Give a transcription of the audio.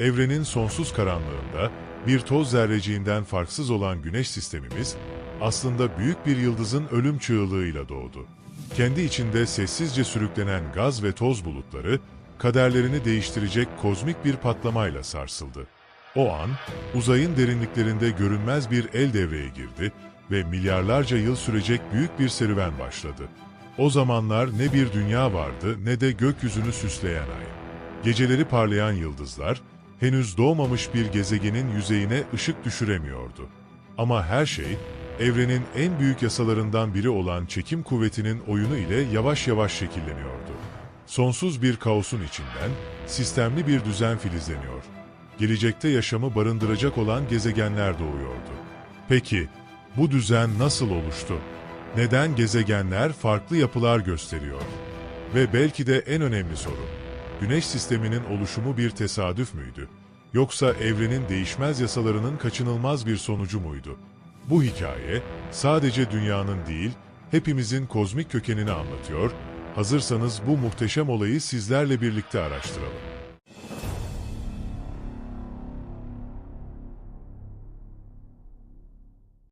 Evrenin sonsuz karanlığında bir toz zerreciğinden farksız olan güneş sistemimiz aslında büyük bir yıldızın ölüm çığlığıyla doğdu. Kendi içinde sessizce sürüklenen gaz ve toz bulutları kaderlerini değiştirecek kozmik bir patlamayla sarsıldı. O an uzayın derinliklerinde görünmez bir el devreye girdi ve milyarlarca yıl sürecek büyük bir serüven başladı. O zamanlar ne bir dünya vardı ne de gökyüzünü süsleyen ay. Geceleri parlayan yıldızlar, henüz doğmamış bir gezegenin yüzeyine ışık düşüremiyordu. Ama her şey, evrenin en büyük yasalarından biri olan çekim kuvvetinin oyunu ile yavaş yavaş şekilleniyordu. Sonsuz bir kaosun içinden, sistemli bir düzen filizleniyor. Gelecekte yaşamı barındıracak olan gezegenler doğuyordu. Peki, bu düzen nasıl oluştu? Neden gezegenler farklı yapılar gösteriyor? Ve belki de en önemli soru, Güneş sisteminin oluşumu bir tesadüf müydü? Yoksa evrenin değişmez yasalarının kaçınılmaz bir sonucu muydu? Bu hikaye sadece dünyanın değil, hepimizin kozmik kökenini anlatıyor. Hazırsanız bu muhteşem olayı sizlerle birlikte araştıralım.